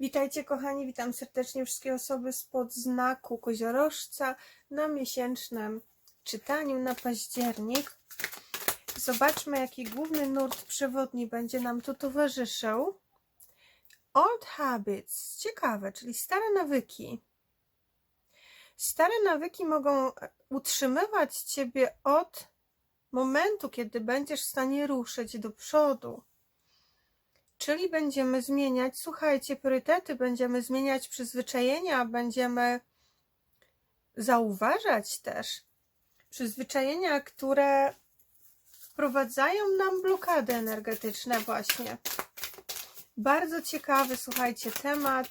Witajcie kochani, witam serdecznie wszystkie osoby spod znaku koziorożca na miesięcznym czytaniu na październik. Zobaczmy jaki główny nurt przewodni będzie nam tu towarzyszył. Old habits, ciekawe, czyli stare nawyki. Stare nawyki mogą utrzymywać Ciebie od momentu, kiedy będziesz w stanie ruszyć do przodu. Czyli będziemy zmieniać, słuchajcie, priorytety, będziemy zmieniać przyzwyczajenia, będziemy zauważać też przyzwyczajenia, które wprowadzają nam blokady energetyczne właśnie. Bardzo ciekawy, słuchajcie, temat.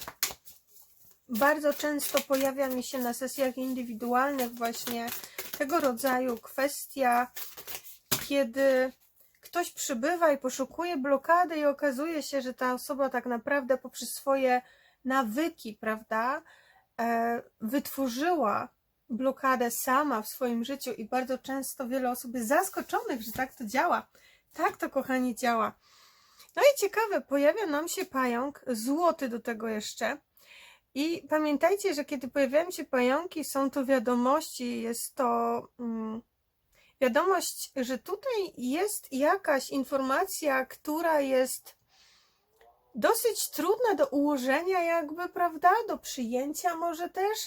Bardzo często pojawia mi się na sesjach indywidualnych właśnie tego rodzaju kwestia, kiedy ktoś przybywa i poszukuje blokady i okazuje się, że ta osoba tak naprawdę poprzez swoje nawyki, prawda, e, wytworzyła blokadę sama w swoim życiu i bardzo często wiele osób jest zaskoczonych, że tak to działa. Tak to, kochani, działa. No i ciekawe, pojawia nam się pająk, złoty do tego jeszcze. I pamiętajcie, że kiedy pojawiają się pająki, są to wiadomości, jest to mm, wiadomość, że tutaj jest jakaś informacja, która jest dosyć trudna do ułożenia, jakby, prawda? Do przyjęcia może też.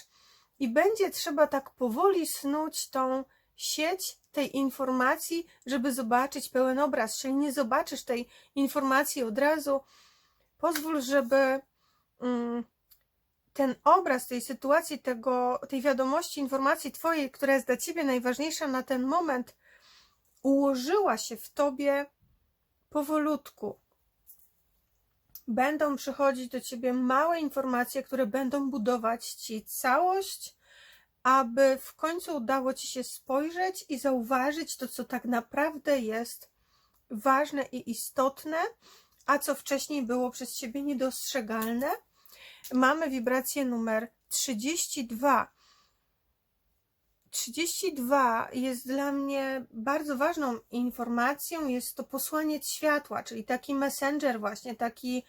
I będzie trzeba tak powoli snuć tą sieć tej informacji, żeby zobaczyć pełen obraz. Czyli nie zobaczysz tej informacji od razu. Pozwól, żeby mm, ten obraz tej sytuacji, tego, tej wiadomości, informacji Twojej, która jest dla Ciebie najważniejsza na ten moment, ułożyła się w Tobie powolutku. Będą przychodzić do Ciebie małe informacje, które będą budować Ci całość, aby w końcu udało Ci się spojrzeć i zauważyć to, co tak naprawdę jest ważne i istotne, a co wcześniej było przez Ciebie niedostrzegalne mamy wibrację numer 32. 32 jest dla mnie bardzo ważną informacją. Jest to posłaniec światła, czyli taki messenger, właśnie taki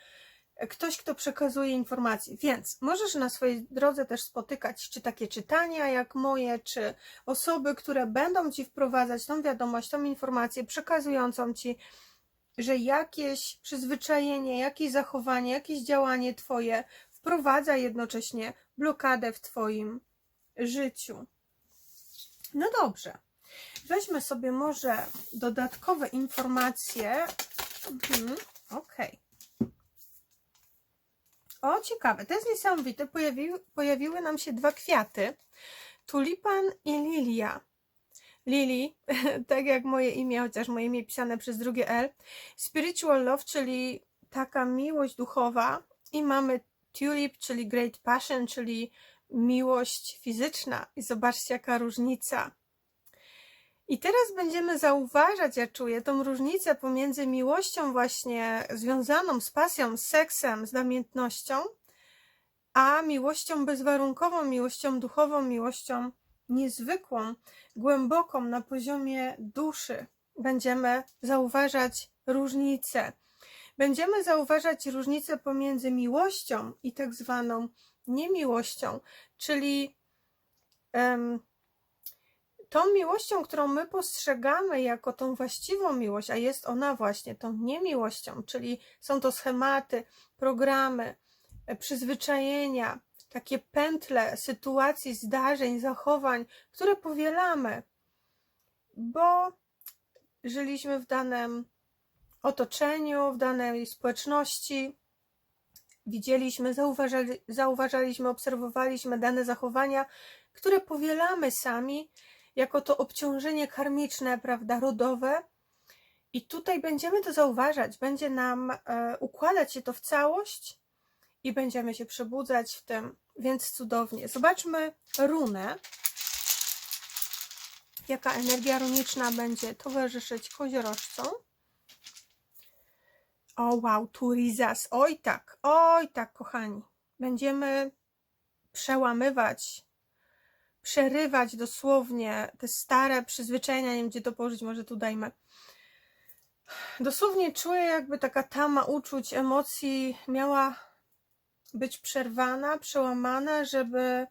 ktoś, kto przekazuje informacje. Więc możesz na swojej drodze też spotykać, czy takie czytania jak moje, czy osoby, które będą ci wprowadzać tą wiadomość, tą informację, przekazującą ci, że jakieś przyzwyczajenie, jakieś zachowanie, jakieś działanie Twoje wprowadza jednocześnie blokadę w Twoim życiu. No dobrze. Weźmy sobie może dodatkowe informacje. Mhm, ok. O, ciekawe. To jest niesamowite. Pojawiły, pojawiły nam się dwa kwiaty. Tulipan i lilia. Lili, tak jak moje imię, chociaż moje imię pisane przez drugie L. Spiritual love, czyli taka miłość duchowa. I mamy tulip, czyli great passion, czyli miłość fizyczna. I zobaczcie, jaka różnica. I teraz będziemy zauważać, ja czuję, tą różnicę pomiędzy miłością właśnie związaną z pasją, z seksem, z namiętnością, a miłością bezwarunkową, miłością duchową, miłością niezwykłą, głęboką na poziomie duszy. Będziemy zauważać różnicę będziemy zauważać różnicę pomiędzy miłością i tak zwaną niemiłością, czyli um, tą miłością, którą my postrzegamy jako tą właściwą miłość, a jest ona właśnie tą niemiłością, czyli są to schematy, programy, e, przyzwyczajenia, takie pętle sytuacji, zdarzeń, zachowań, które powielamy, bo żyliśmy w danym otoczeniu, w danej społeczności. Widzieliśmy, zauważali, zauważaliśmy, obserwowaliśmy dane zachowania, które powielamy sami jako to obciążenie karmiczne, prawda, rodowe. I tutaj będziemy to zauważać, będzie nam e, układać się to w całość i będziemy się przebudzać w tym, więc cudownie. Zobaczmy runę. Jaka energia runiczna będzie towarzyszyć koziorożcom. O wow, turizas. Oj tak, oj tak, kochani. Będziemy przełamywać, przerywać dosłownie te stare przyzwyczajenia, nie wiem gdzie to położyć, może tu dajmy. Dosłownie czuję, jakby taka tama uczuć, emocji miała być przerwana, przełamana, żeby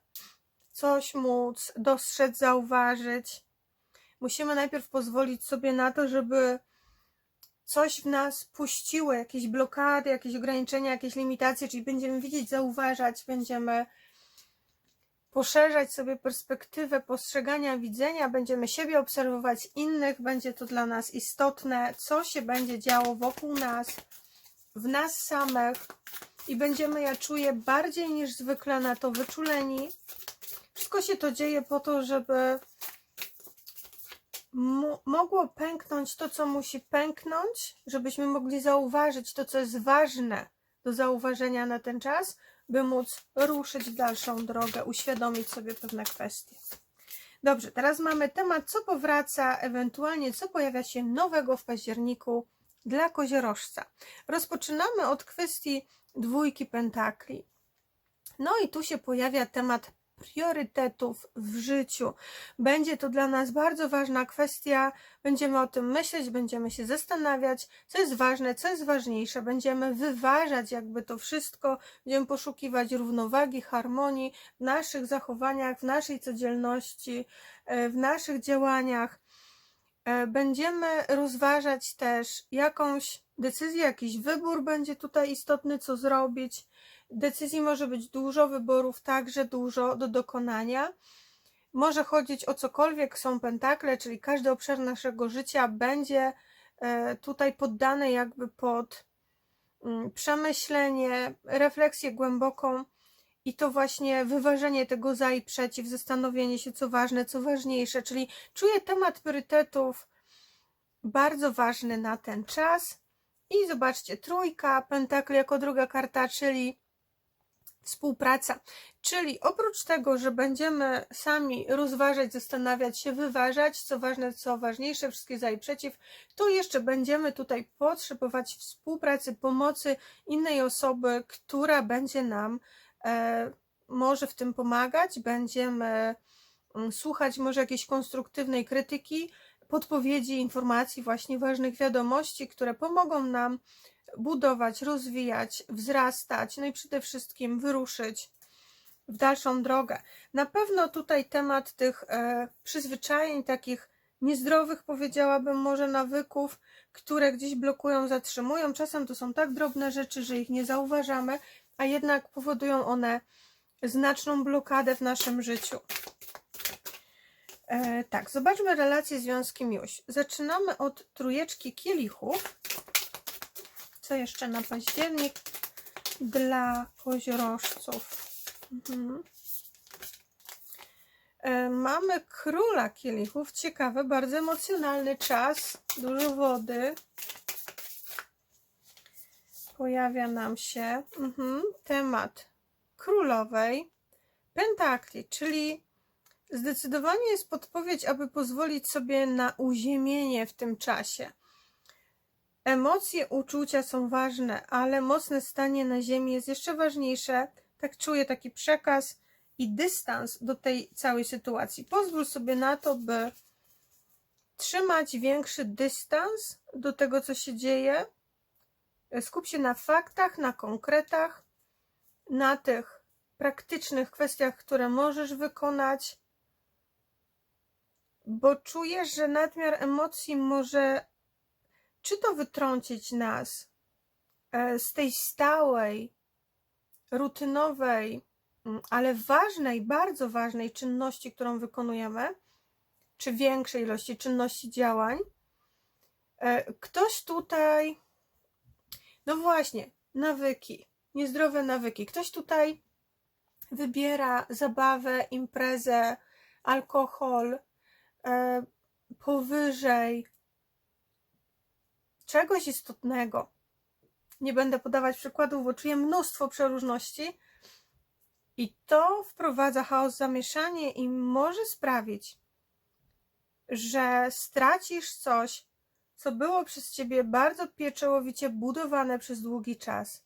coś móc dostrzec, zauważyć. Musimy najpierw pozwolić sobie na to, żeby coś w nas puściło, jakieś blokady, jakieś ograniczenia, jakieś limitacje, czyli będziemy widzieć, zauważać, będziemy poszerzać sobie perspektywę postrzegania, widzenia, będziemy siebie obserwować, innych, będzie to dla nas istotne, co się będzie działo wokół nas, w nas samych i będziemy, ja czuję, bardziej niż zwykle na to wyczuleni. Wszystko się to dzieje po to, żeby mogło pęknąć to, co musi pęknąć, żebyśmy mogli zauważyć to, co jest ważne do zauważenia na ten czas, by móc ruszyć w dalszą drogę, uświadomić sobie pewne kwestie. Dobrze, teraz mamy temat, co powraca, ewentualnie co pojawia się nowego w październiku dla koziorożca. Rozpoczynamy od kwestii dwójki pentakli. No i tu się pojawia temat priorytetów w życiu. Będzie to dla nas bardzo ważna kwestia. Będziemy o tym myśleć, będziemy się zastanawiać, co jest ważne, co jest ważniejsze. Będziemy wyważać jakby to wszystko, będziemy poszukiwać równowagi, harmonii w naszych zachowaniach, w naszej codzienności, e, w naszych działaniach. E, Będziemy rozważać też jakąś decyzję, jakiś wybór będzie tutaj istotny, co zrobić. Decyzji może być dużo, wyborów także dużo do dokonania. Może chodzić o cokolwiek są pentakle, czyli każdy obszar naszego życia będzie e, tutaj poddany jakby pod mm, przemyślenie, refleksję głęboką i to właśnie wyważenie tego za i przeciw, zastanowienie się, co ważne, co ważniejsze. Czyli czuję temat priorytetów bardzo ważny na ten czas. I zobaczcie, trójka, pentakli jako druga karta, czyli współpraca. Czyli oprócz tego, że będziemy sami rozważać, zastanawiać się, wyważać, co ważne, co ważniejsze, wszystkie za i przeciw, to jeszcze będziemy tutaj potrzebować współpracy, pomocy innej osoby, która będzie nam e, może w tym pomagać, będziemy mm, słuchać może jakiejś konstruktywnej krytyki, podpowiedzi, informacji, właśnie ważnych wiadomości, które pomogą nam budować, rozwijać, wzrastać, no i przede wszystkim wyruszyć w dalszą drogę. Na pewno tutaj temat tych e, przyzwyczajeń, takich niezdrowych, powiedziałabym, może nawyków, które gdzieś blokują, zatrzymują. Czasem to są tak drobne rzeczy, że ich nie zauważamy, a jednak powodują one znaczną blokadę w naszym życiu. E, tak, zobaczmy relacje związki miłość. Zaczynamy od trójeczki kielichów. Co jeszcze na październik dla koziorożców? Mhm. E, mamy króla kielichów. Ciekawe, bardzo emocjonalny czas. Dużo wody. Pojawia nam się mhm, temat królowej pentakli, czyli Zdecydowanie jest podpowiedź, aby pozwolić sobie na uziemienie w tym czasie. Emocje, uczucia są ważne, ale mocne stanie na ziemi jest jeszcze ważniejsze. Tak czuję taki przekaz i dystans do tej całej sytuacji. Pozwól sobie na to, by trzymać większy dystans do tego, co się dzieje. Skup się na faktach, na konkretach, na tych praktycznych kwestiach, które możesz wykonać bo czuję, że nadmiar emocji może czy to wytrącić nas e, z tej stałej, rutynowej, mm, ale ważnej, bardzo ważnej czynności, którą wykonujemy, czy większej ilości czynności działań. E, ktoś tutaj, no właśnie, nawyki, niezdrowe nawyki. Ktoś tutaj wybiera zabawę, imprezę, alkohol, powyżej czegoś istotnego. Nie będę podawać przykładów, bo czuję mnóstwo przeróżności. I to wprowadza chaos, zamieszanie i może sprawić, że stracisz coś, co było przez ciebie bardzo pieczołowicie budowane przez długi czas.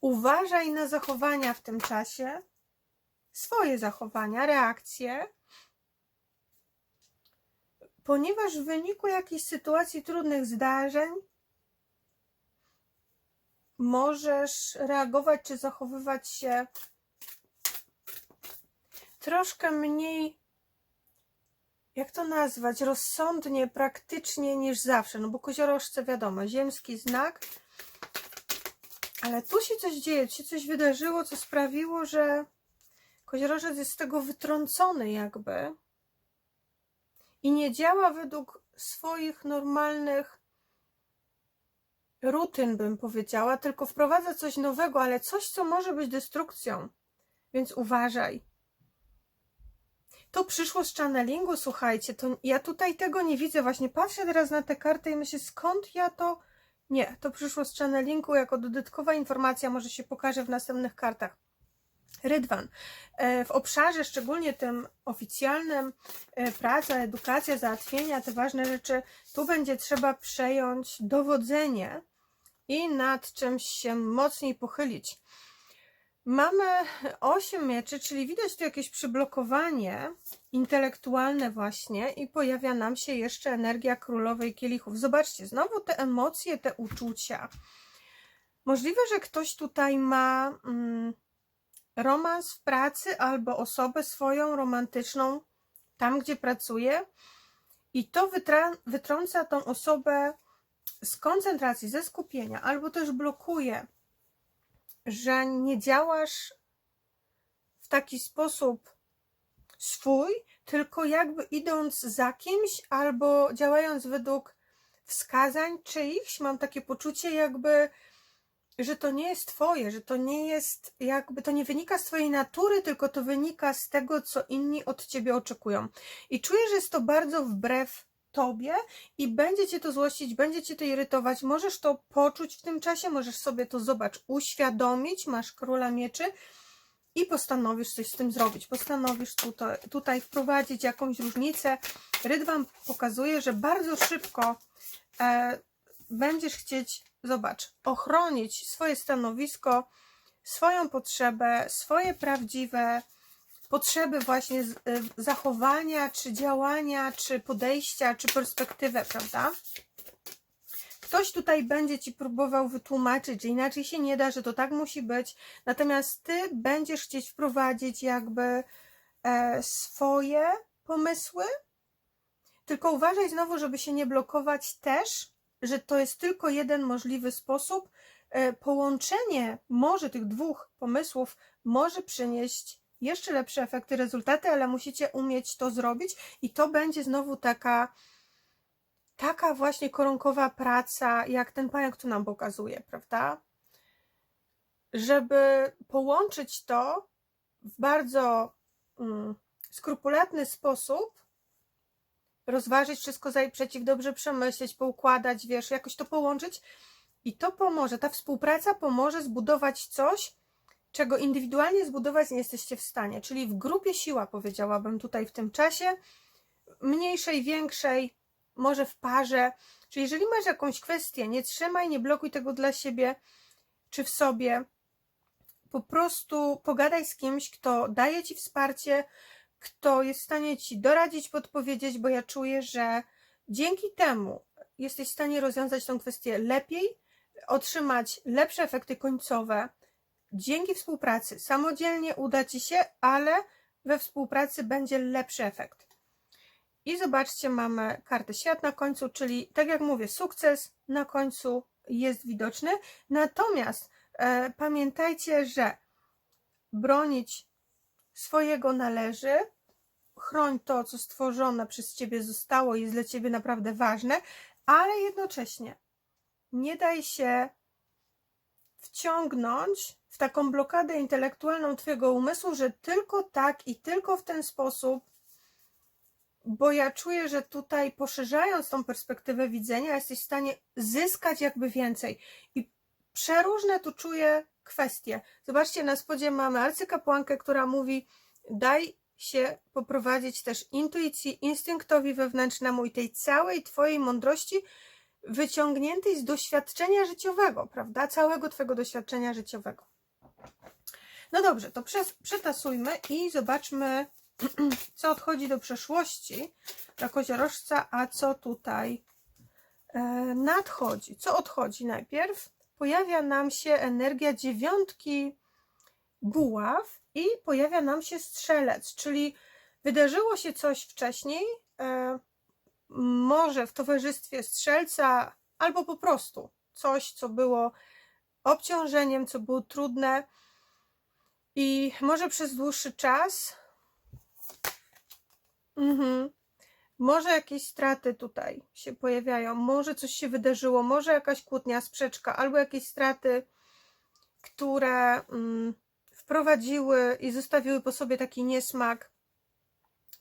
Uważaj na zachowania w tym czasie, swoje zachowania, reakcje, ponieważ w wyniku jakichś sytuacji, trudnych zdarzeń, możesz reagować czy zachowywać się troszkę mniej, jak to nazwać, rozsądnie, praktycznie niż zawsze. No bo koziorożce wiadomo, ziemski znak, ale tu się coś dzieje, tu się coś wydarzyło, co sprawiło, że koziorożec jest z tego wytrącony jakby i nie działa według swoich normalnych rutyn, bym powiedziała, tylko wprowadza coś nowego, ale coś, co może być destrukcją. Więc uważaj. To przyszło z channelingu, słuchajcie, to ja tutaj tego nie widzę. Właśnie patrzę teraz na te karty i myślę, skąd ja to. Nie, to przyszło z channelingu jako dodatkowa informacja, może się pokaże w następnych kartach. Rydwan. E, W obszarze, szczególnie tym oficjalnym, e, praca, edukacja, załatwienia, te ważne rzeczy, tu będzie trzeba przejąć dowodzenie i nad czymś się mocniej pochylić. Mamy 8 mieczy, czyli widać tu jakieś przyblokowanie intelektualne właśnie i pojawia nam się jeszcze energia królowej kielichów. Zobaczcie, znowu te emocje, te uczucia. Możliwe, że ktoś tutaj ma mm, romans w pracy albo osobę swoją romantyczną tam, gdzie pracuje. I to wytrąca tą osobę z koncentracji, ze skupienia, albo też blokuje, że nie działasz w taki sposób swój, tylko jakby idąc za kimś, albo działając według wskazań czyichś, mam takie poczucie jakby, że to nie jest twoje, że to nie jest jakby, to nie wynika z twojej natury, tylko to wynika z tego, co inni od ciebie oczekują. I czuję, że jest to bardzo wbrew tobie i będzie cię to złościć, będzie cię to irytować. Możesz to poczuć w tym czasie, możesz sobie to, zobacz, uświadomić, masz króla mieczy i postanowisz coś z tym zrobić. Postanowisz tutaj, tutaj wprowadzić jakąś różnicę. Rydwan pokazuje, że bardzo szybko e, będziesz chcieć, zobacz, ochronić swoje stanowisko, swoją potrzebę, swoje prawdziwe potrzeby właśnie y, zachowania, czy działania, czy podejścia, czy perspektywę, prawda? Ktoś tutaj będzie ci próbował wytłumaczyć, że inaczej się nie da, że to tak musi być, natomiast ty będziesz chcieć wprowadzić jakby e, swoje pomysły, tylko uważaj znowu, żeby się nie blokować też, że to jest tylko jeden możliwy sposób. E, Połączenie może tych dwóch pomysłów może przynieść jeszcze lepsze efekty, rezultaty, ale musicie umieć to zrobić i to będzie znowu taka taka właśnie koronkowa praca, jak ten pająk tu nam pokazuje, prawda? Żeby połączyć to w bardzo mm, skrupulatny sposób, rozważyć wszystko za i przeciw, dobrze przemyśleć, poukładać, wiesz, jakoś to połączyć i to pomoże, ta współpraca pomoże zbudować coś, czego indywidualnie zbudować nie jesteście w stanie, czyli w grupie siła, powiedziałabym tutaj w tym czasie, mniejszej, większej, może w parze. Czyli jeżeli masz jakąś kwestię, nie trzymaj, nie blokuj tego dla siebie czy w sobie. Po prostu pogadaj z kimś, kto daje ci wsparcie, kto jest w stanie ci doradzić, podpowiedzieć, bo ja czuję, że dzięki temu jesteś w stanie rozwiązać tę kwestię lepiej, otrzymać lepsze efekty końcowe. Dzięki współpracy samodzielnie uda ci się, ale we współpracy będzie lepszy efekt. I zobaczcie, mamy kartę świat na końcu, czyli tak jak mówię, sukces na końcu jest widoczny. Natomiast e, pamiętajcie, że bronić swojego należy, chroń to, co stworzone przez ciebie zostało i jest dla ciebie naprawdę ważne, ale jednocześnie nie daj się wciągnąć w taką blokadę intelektualną twojego umysłu, że tylko tak i tylko w ten sposób bo ja czuję, że tutaj poszerzając tą perspektywę widzenia, jesteś w stanie zyskać jakby więcej. I przeróżne tu czuję kwestie. Zobaczcie, na spodzie mamy arcykapłankę, która mówi: daj się poprowadzić też intuicji, instynktowi wewnętrznemu i tej całej Twojej mądrości wyciągniętej z doświadczenia życiowego, prawda? Całego Twojego doświadczenia życiowego. No dobrze, to przetasujmy i zobaczmy, co odchodzi do przeszłości dla koziorożca, a co tutaj e, nadchodzi. Co odchodzi najpierw? pojawia nam się energia dziewiątki buław i pojawia nam się strzelec, czyli wydarzyło się coś wcześniej, e, może w towarzystwie strzelca, albo po prostu coś, co było obciążeniem, co było trudne i może przez dłuższy czas. Mhm. Może jakieś straty tutaj się pojawiają, może coś się wydarzyło, może jakaś kłótnia, sprzeczka, albo jakieś straty, które mm, wprowadziły i zostawiły po sobie taki niesmak,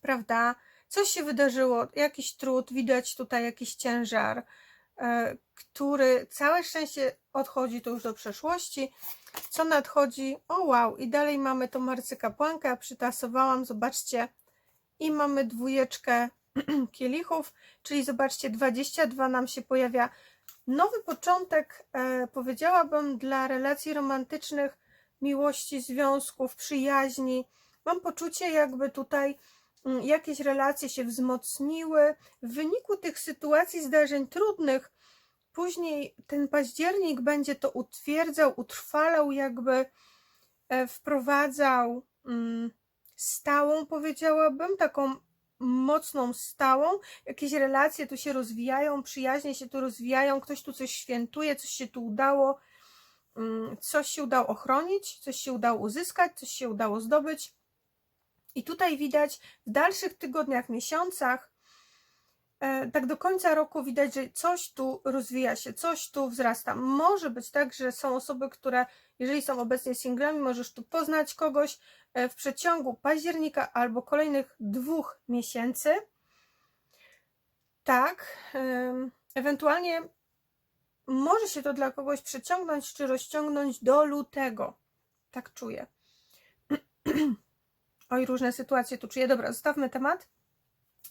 prawda? Coś się wydarzyło, jakiś trud, widać tutaj jakiś ciężar, e, który całe szczęście odchodzi to już do przeszłości. Co nadchodzi? O wow, i dalej mamy tą marcykapłankę, przytasowałam, zobaczcie, i mamy dwójeczkę kielichów, czyli zobaczcie, 22 nam się pojawia. Nowy początek, e, powiedziałabym, dla relacji romantycznych, miłości, związków, przyjaźni. Mam poczucie, jakby tutaj mm, jakieś relacje się wzmocniły w wyniku tych sytuacji, zdarzeń trudnych. Później ten październik będzie to utwierdzał, utrwalał, jakby e, wprowadzał mm, stałą, powiedziałabym, taką mocną stałą. Jakieś relacje tu się rozwijają, przyjaźnie się tu rozwijają, ktoś tu coś świętuje, coś się tu udało, coś się udało ochronić, coś się udało uzyskać, coś się udało zdobyć. I tutaj widać w dalszych tygodniach, miesiącach, e, tak do końca roku widać, że coś tu rozwija się, coś tu wzrasta. Może być tak, że są osoby, które, jeżeli są obecnie singlami, możesz tu poznać kogoś e, w przeciągu października albo kolejnych dwóch miesięcy. Tak, ewentualnie może się to dla kogoś przeciągnąć czy rozciągnąć do lutego. Tak czuję. Oj, różne sytuacje tu czuję. Dobra, zostawmy temat.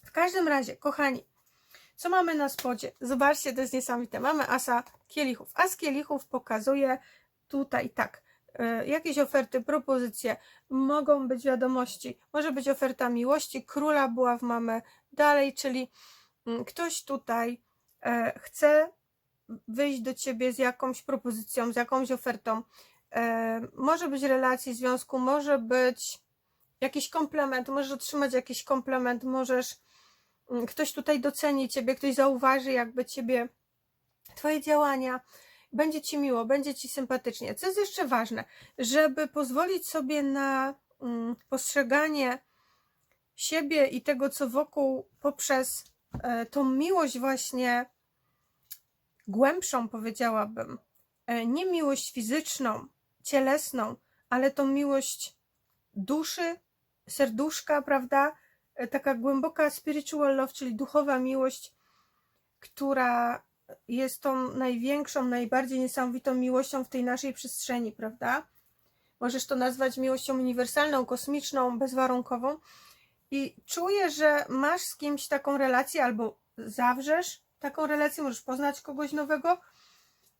W każdym razie, kochani, co mamy na spodzie? Zobaczcie, to jest niesamowite. Mamy asa kielichów. As kielichów pokazuje tutaj tak. e, Jakieś oferty, propozycje, mogą być wiadomości, może być oferta miłości, króla buław mamy dalej, czyli mm, ktoś tutaj e, chce wyjść do ciebie z jakąś propozycją, z jakąś ofertą. E, Może być relacji, związku, może być jakiś komplement, możesz otrzymać jakiś komplement, możesz mm, ktoś tutaj doceni ciebie, ktoś zauważy jakby ciebie, twoje działania, będzie ci miło, będzie ci sympatycznie. Co jest jeszcze ważne, żeby pozwolić sobie na mm, postrzeganie siebie i tego, co wokół poprzez e, tą miłość właśnie głębszą, powiedziałabym. E, Nie miłość fizyczną, cielesną, ale tą miłość duszy, serduszka, prawda? E, Taka głęboka spiritual love, czyli duchowa miłość, która jest tą największą, najbardziej niesamowitą miłością w tej naszej przestrzeni, prawda? Możesz to nazwać miłością uniwersalną, kosmiczną, bezwarunkową. I czuję, że masz z kimś taką relację, albo zawrzesz taką relację, możesz poznać kogoś nowego,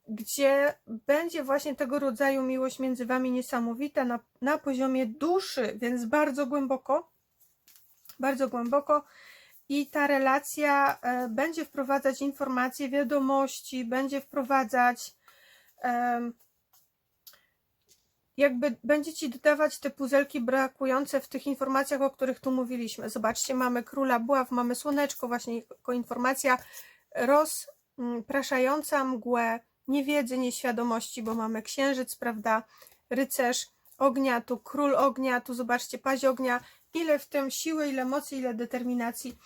gdzie będzie właśnie tego rodzaju miłość między wami niesamowita na, na poziomie duszy, więc bardzo głęboko, bardzo głęboko. I ta relacja e, będzie wprowadzać informacje, wiadomości, będzie wprowadzać, jakby będzie ci dodawać te puzelki brakujące w tych informacjach, o których tu mówiliśmy. Zobaczcie, mamy króla buław, mamy słoneczko, właśnie jako informacja rozpraszająca mgłę, niewiedzy, nieświadomości, bo mamy księżyc, prawda, rycerz ognia, tu król ognia, tu zobaczcie paź ognia, ile w tym siły, ile mocy, ile determinacji.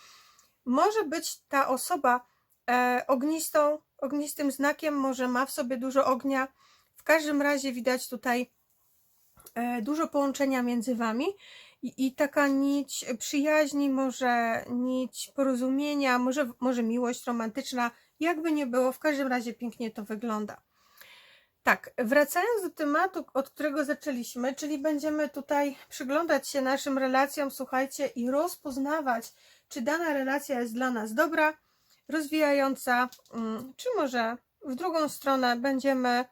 Może być ta osoba e, ognistą, ognistym znakiem, może ma w sobie dużo ognia. W każdym razie widać tutaj e, dużo połączenia między wami i, i taka nić przyjaźni, może nić porozumienia, może, może miłość romantyczna, jakby nie było, w każdym razie pięknie to wygląda. Tak, wracając do tematu, od którego zaczęliśmy, czyli będziemy tutaj przyglądać się naszym relacjom, słuchajcie, i rozpoznawać, czy dana relacja jest dla nas dobra, rozwijająca, mm, czy może w drugą stronę będziemy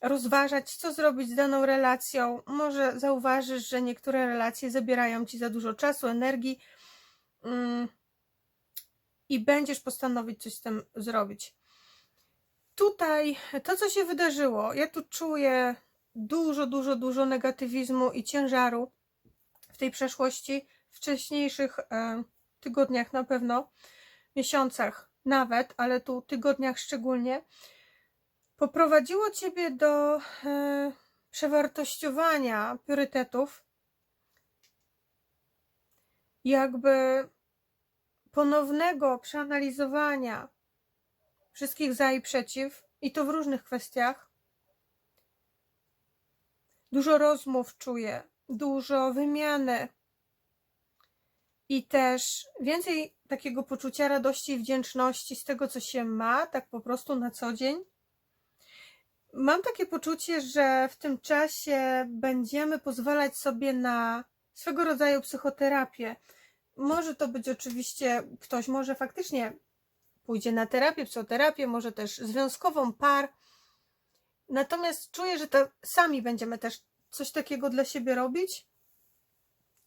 rozważać, co zrobić z daną relacją. Może zauważysz, że niektóre relacje zabierają ci za dużo czasu, energii mm, i będziesz postanowić coś z tym zrobić. tutaj to, co się wydarzyło, ja tu czuję dużo, dużo, dużo negatywizmu i ciężaru w tej przeszłości, wcześniejszych e, tygodniach na pewno, miesiącach nawet, ale tu tygodniach szczególnie, poprowadziło ciebie do e, przewartościowania priorytetów, jakby ponownego przeanalizowania wszystkich za i przeciw, i to w różnych kwestiach. Dużo rozmów czuję, dużo wymiany i też więcej takiego poczucia radości i wdzięczności z tego, co się ma, tak po prostu na co dzień. Mam takie poczucie, że w tym czasie będziemy pozwalać sobie na swego rodzaju psychoterapię. Może to być oczywiście, ktoś może faktycznie pójdzie na terapię, psychoterapię, może też związkową par. Natomiast czuję, że to sami będziemy też coś takiego dla siebie robić,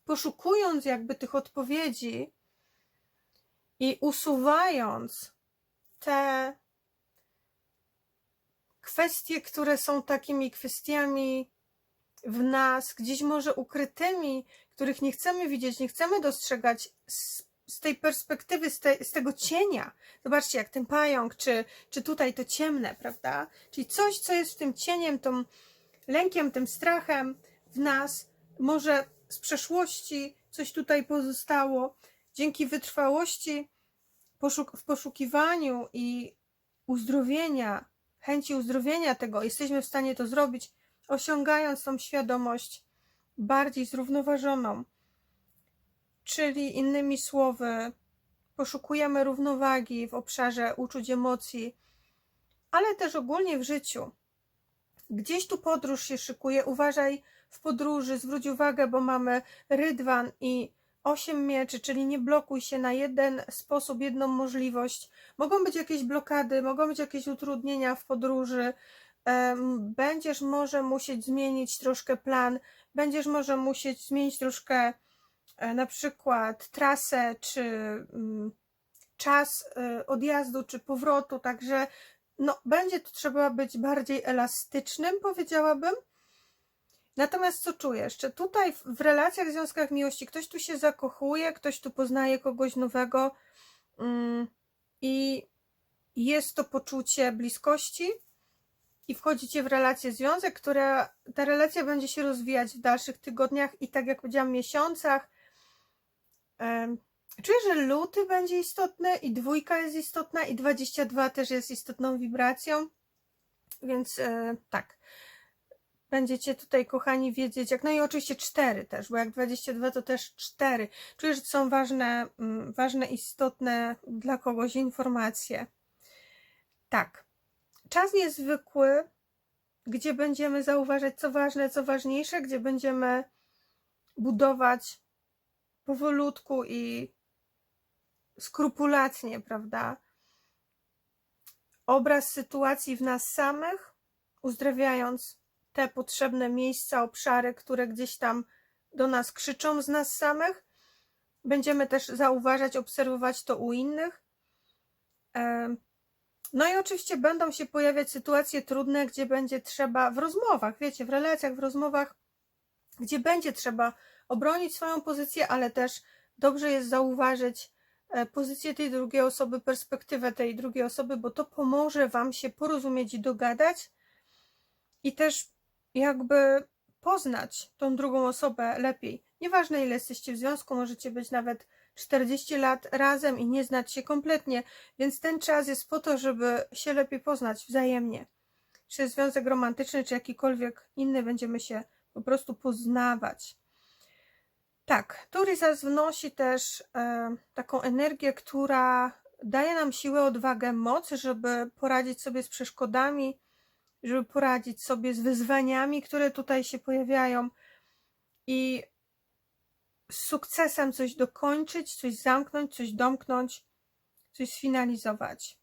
poszukując jakby tych odpowiedzi i usuwając te kwestie, które są takimi kwestiami w nas, gdzieś może ukrytymi, których nie chcemy widzieć, nie chcemy dostrzegać z, z tej perspektywy, z, te, z tego cienia. Zobaczcie, jak ten pająk, czy, czy tutaj to ciemne, prawda? Czyli coś, co jest w tym cieniem, tą lękiem, tym strachem w nas, może z przeszłości coś tutaj pozostało. Dzięki wytrwałości w poszukiwaniu i uzdrowienia, chęci uzdrowienia tego, jesteśmy w stanie to zrobić, osiągając tą świadomość bardziej zrównoważoną. Czyli innymi słowy, poszukujemy równowagi w obszarze uczuć, emocji, ale też ogólnie w życiu. Gdzieś tu podróż się szykuje. Uważaj w podróży, zwróć uwagę, bo mamy rydwan i osiem mieczy, czyli nie blokuj się na jeden sposób, jedną możliwość. Mogą być jakieś blokady, mogą być jakieś utrudnienia w podróży. Będziesz może musieć zmienić troszkę plan, będziesz może musieć zmienić troszkę e, na przykład trasę, czy mm, czas e, odjazdu, czy powrotu, także no, będzie tu trzeba być bardziej elastycznym, powiedziałabym. Natomiast co czujesz? Czy tutaj w relacjach, związkach miłości ktoś tu się zakochuje, ktoś tu poznaje kogoś nowego mm, i jest to poczucie bliskości i wchodzicie w relację, związek, która ta relacja będzie się rozwijać w dalszych tygodniach i tak jak powiedziałam, miesiącach. Czuję, że luty będzie istotny i dwójka jest istotna i 22 też jest istotną wibracją, więc e, tak. Będziecie tutaj, kochani, wiedzieć, jak no i oczywiście cztery też, bo jak 22 to też cztery. Czuję, że to są ważne, mm, ważne, istotne dla kogoś informacje. Tak. Czas niezwykły, gdzie będziemy zauważać, co ważne, co ważniejsze, gdzie będziemy budować powolutku i skrupulatnie, prawda? Obraz sytuacji w nas samych, uzdrawiając te potrzebne miejsca, obszary, które gdzieś tam do nas krzyczą z nas samych. Będziemy też zauważać, obserwować to u innych. No i oczywiście będą się pojawiać sytuacje trudne, gdzie będzie trzeba w rozmowach, wiecie, w relacjach, w rozmowach, gdzie będzie trzeba obronić swoją pozycję, ale też dobrze jest zauważyć e, pozycję tej drugiej osoby, perspektywę tej drugiej osoby, bo to pomoże Wam się porozumieć i dogadać i też jakby poznać tą drugą osobę lepiej. Nieważne ile jesteście w związku, możecie być nawet 40 lat razem i nie znać się kompletnie, więc ten czas jest po to, żeby się lepiej poznać wzajemnie. Czy związek romantyczny, czy jakikolwiek inny, będziemy się po prostu poznawać. Tak, Turizas wnosi też e, taką energię, która daje nam siłę, odwagę, moc, żeby poradzić sobie z przeszkodami, żeby poradzić sobie z wyzwaniami, które tutaj się pojawiają i z sukcesem coś dokończyć, coś zamknąć, coś domknąć, coś sfinalizować.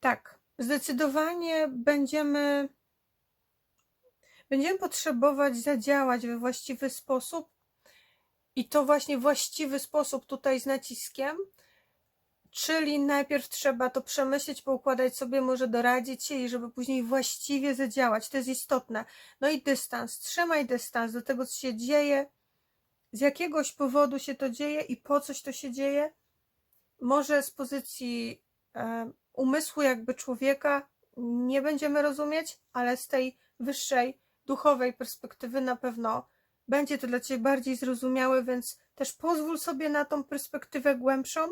Tak, zdecydowanie będziemy będziemy potrzebować zadziałać we właściwy sposób i to właśnie właściwy sposób tutaj z naciskiem, Czyli najpierw trzeba to przemyśleć, poukładać sobie, może doradzić się i żeby później właściwie zadziałać. To jest istotne. No i dystans. Trzymaj dystans do tego, co się dzieje, z jakiegoś powodu się to dzieje i po coś to się dzieje. Może z pozycji e, umysłu, jakby człowieka, nie będziemy rozumieć, ale z tej wyższej, duchowej perspektywy na pewno będzie to dla Ciebie bardziej zrozumiałe, więc też pozwól sobie na tą perspektywę głębszą,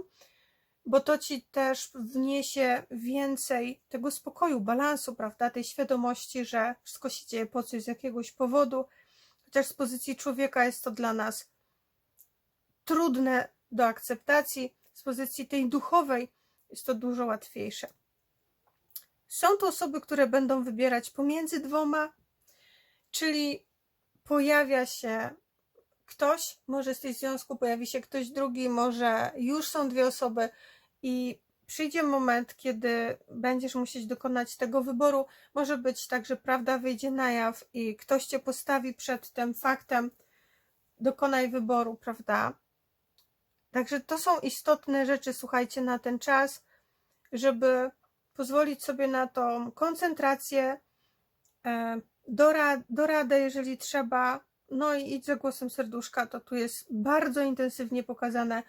bo to Ci też wniesie więcej tego spokoju, balansu, prawda, tej świadomości, że wszystko się dzieje po coś, z jakiegoś powodu, chociaż z pozycji człowieka jest to dla nas trudne do akceptacji, z pozycji tej duchowej jest to dużo łatwiejsze. Są to osoby, które będą wybierać pomiędzy dwoma, czyli pojawia się ktoś, może z tej związku pojawi się ktoś drugi, może już są dwie osoby i przyjdzie moment, kiedy będziesz musieć dokonać tego wyboru. Może być tak, że prawda wyjdzie na jaw i ktoś cię postawi przed tym faktem, dokonaj wyboru, prawda? Także to są istotne rzeczy, słuchajcie, na ten czas, żeby pozwolić sobie na tą koncentrację, e, dora, doradę, jeżeli trzeba. No i idź za głosem serduszka, to tu jest bardzo intensywnie pokazane.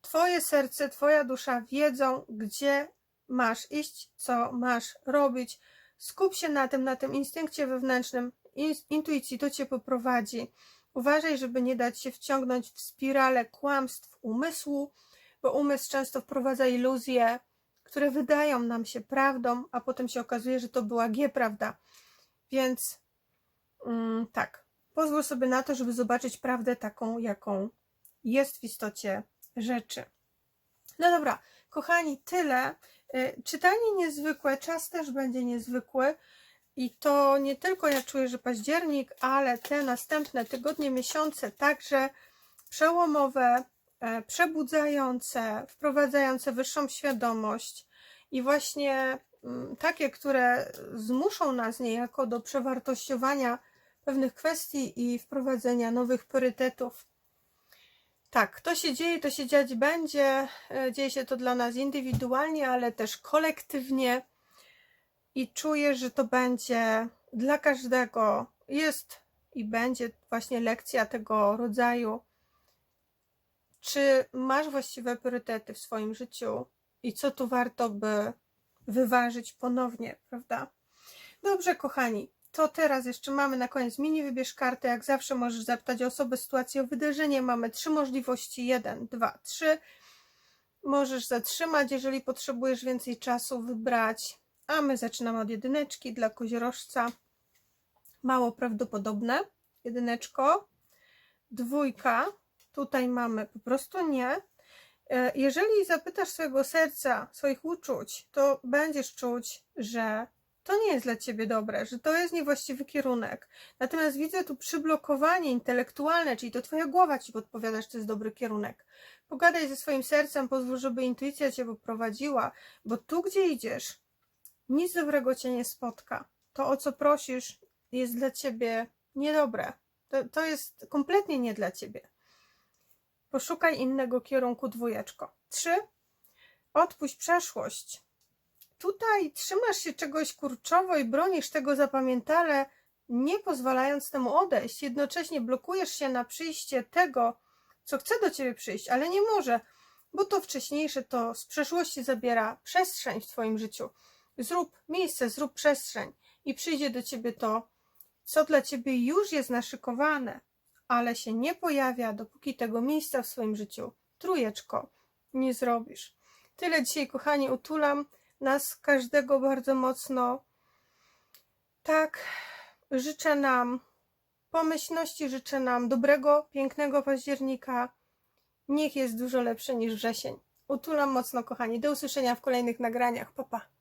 Twoje serce, Twoja dusza wiedzą, gdzie masz iść, co masz robić. Skup się na tym, na tym instynkcie wewnętrznym, intuicji, to Cię poprowadzi. Uważaj, żeby nie dać się wciągnąć w spiralę kłamstw umysłu, bo umysł często wprowadza iluzje, które wydają nam się prawdą, a potem się okazuje, że to była G prawda. Więc mm, tak, pozwól sobie na to, żeby zobaczyć prawdę taką, jaką jest w istocie rzeczy. No dobra, kochani, tyle. Y, czytanie niezwykłe, czas też będzie niezwykły. I to nie tylko ja czuję, że październik, ale te następne tygodnie, miesiące także przełomowe, e, przebudzające, wprowadzające wyższą świadomość i właśnie mm, takie, które zmuszą nas niejako do przewartościowania pewnych kwestii i wprowadzenia nowych priorytetów. Tak, to się dzieje, to się dziać będzie. E, dzieje się to dla nas indywidualnie, ale też kolektywnie i czuję, że to będzie dla każdego. Jest i będzie właśnie lekcja tego rodzaju. Czy masz właściwe priorytety w swoim życiu i co tu warto by wyważyć ponownie, prawda? Dobrze, kochani. To teraz jeszcze mamy na koniec mini wybierz kartę. Jak zawsze możesz zapytać o osobę, sytuację, o wydarzenie. Mamy trzy możliwości. Jeden, dwa, trzy. Możesz zatrzymać, jeżeli potrzebujesz więcej czasu, wybrać a my zaczynamy od jedyneczki dla koziorożca. Mało prawdopodobne. Jedyneczko. Dwójka. Tutaj mamy po prostu nie. E, jeżeli zapytasz swojego serca, swoich uczuć, to będziesz czuć, że to nie jest dla ciebie dobre, że to jest niewłaściwy kierunek. Natomiast widzę tu przyblokowanie intelektualne, czyli to twoja głowa ci podpowiada, że to jest dobry kierunek. Pogadaj ze swoim sercem, pozwól, żeby intuicja cię poprowadziła, bo tu, gdzie idziesz, nic dobrego cię nie spotka. To, o co prosisz, jest dla ciebie niedobre. To, to jest kompletnie nie dla ciebie. Poszukaj innego kierunku dwójeczko. Trzy. Odpuść przeszłość. Tutaj trzymasz się czegoś kurczowo i bronisz tego zapamiętale, nie pozwalając temu odejść. Jednocześnie blokujesz się na przyjście tego, co chce do ciebie przyjść, ale nie może, bo to wcześniejsze to z przeszłości zabiera przestrzeń w twoim życiu. Zrób miejsce, zrób przestrzeń i przyjdzie do ciebie to, co dla ciebie już jest naszykowane, ale się nie pojawia, dopóki tego miejsca w swoim życiu, trójeczko, nie zrobisz. Tyle dzisiaj, kochani, utulam nas każdego bardzo mocno. Tak, życzę nam pomyślności, życzę nam dobrego, pięknego października. Niech jest dużo lepszy niż wrzesień. Utulam mocno, kochani. Do usłyszenia w kolejnych nagraniach. Papa. Pa.